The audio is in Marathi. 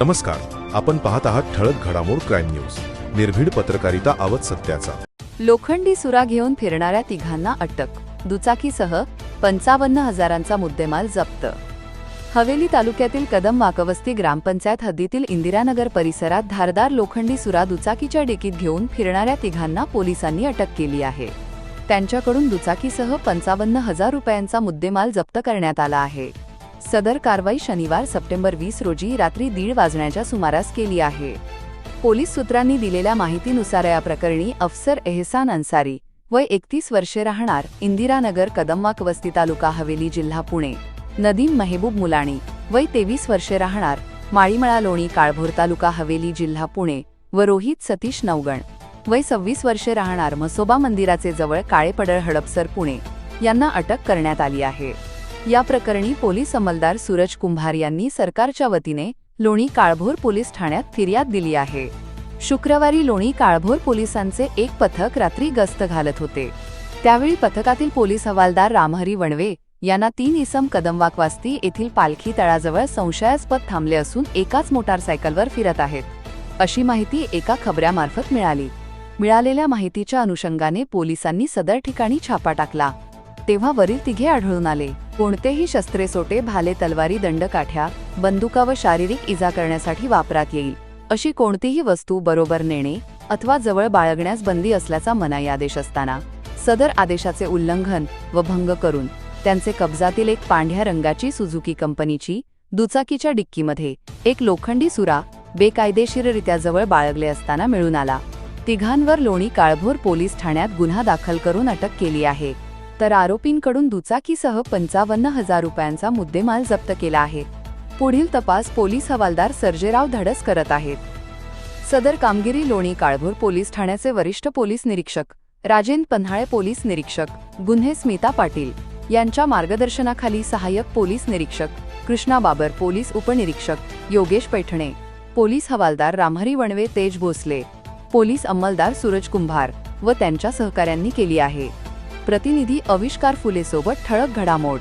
नमस्कार आपण पाहत आहात ठळक घडामोड क्राईम न्यूज. निर्भीड पत्रकारिता आवत सत्याचा. लोखंडी सुरा घेऊन फिरणाऱ्या तिघांना अटक. दुचाकीसह पंचावन्न हजारांचा मुद्देमाल जप्त. हवेली तालुक्यातील कदम वाकवस्ती ग्रामपंचायत हद्दीतील इंदिरानगर परिसरात धारदार लोखंडी सुरा दुचाकीच्या डेकीत घेऊन फिरणाऱ्या तिघांना पोलिसांनी अटक केली आहे. त्यांच्याकडून दुचाकीसह पंचावन्न हजार रुपयांचा मुद्देमाल जप्त करण्यात आला आहे. सदर कारवाई शनिवार सप्टेंबर वीस रोजी रात्री दीड वाजण्याच्या सुमारास केली आहे. पोलीस सूत्रांनी दिलेल्या माहितीनुसार या प्रकरणी अफसर एहसान अन्सारी वय एकतीस वर्षे राहणार इंदिरानगर कदमवाक वस्ती तालुका हवेली जिल्हा पुणे. नदीम मेहबूब मुलाणी वय तेवीस वर्षे राहणार माळीमळा लोणी काळभोर तालुका हवेली जिल्हा पुणे व रोहित सतीश नवगण वय सव्वीस वर्षे राहणार म्हसोबा मंदिराचे जवळ काळेपडळ हडपसर पुणे यांना अटक करण्यात आली आहे. या प्रकरणी पोलीस अंमलदार सूरज कुंभार यांनी सरकारच्या वतीने लोणी काळभोर पोलीस ठाण्यात फिर्याद दिली आहे. शुक्रवारी लोणी काळभोर पोलिसांचे एक पथक रात्री गस्त घालत होते. त्यावेळी पथकातील पोलीस हवालदार रामहरी वणवे यांना तीन इसम कदमवाकवास्ती येथील पालखी तळाजवळ संशयास्पद थांबले असून एकाच मोटारसायकलवर फिरत आहेत. अशी माहिती एका खबऱ्यामार्फत मिळाली. मिळालेल्या माहितीच्या अनुषंगाने पोलिसांनी सदर ठिकाणी छापा टाकला. तेव्हा वरील तिघे आढळून आले. कोणतेही शस्त्रे सोटे भाले तलवारी दंडकाठ्या बंदुका व शारीरिक इजा करण्यासाठी वापरात येईल. अशी कोणतीही वस्तू बरोबर नेणे अथवा जवळ बाळगण्यास बंदी असल्याचा मनाई आदेश असताना सदर आदेशाचे उल्लंघन व भंग करून त्यांचे कब्जातील एक पांढऱ्या रंगाची सुझुकी कंपनीची दुचाकीच्या डिक्कीमध्ये एक लोखंडी सुरा बेकायदेशीररित्या जवळ बाळगले असताना मिळून आला. तिघांवर लोणी काळभोर पोलीस ठाण्यात गुन्हा दाखल करून अटक केली आहे. तर आरोपींकडून दुचाकीसह पंचावन्न हजार रुपयांचा मुद्देमाल जप्त केला आहे. पुढील तपास पोलीस हवालदार सर्जेराव धडस करत आहेत. सदर कामगिरी लोणी काळभोर पोलीस ठाण्याचे वरिष्ठ पोलीस निरीक्षक राजेंद्र पन्हाळे पोलीस निरीक्षक गुन्हे स्मिता पाटील यांच्या मार्गदर्शनाखाली सहाय्यक पोलीस निरीक्षक कृष्णा बाबर पोलीस उपनिरीक्षक योगेश पैठणे पोलीस हवालदार रामहरी वणवे तेज भोसले पोलीस अंमलदार सूरज कुंभार व त्यांच्या सहकाऱ्यांनी केली आहे. प्रतिनिधी अविष्कार फुलेसोबत ठळक घडामोड.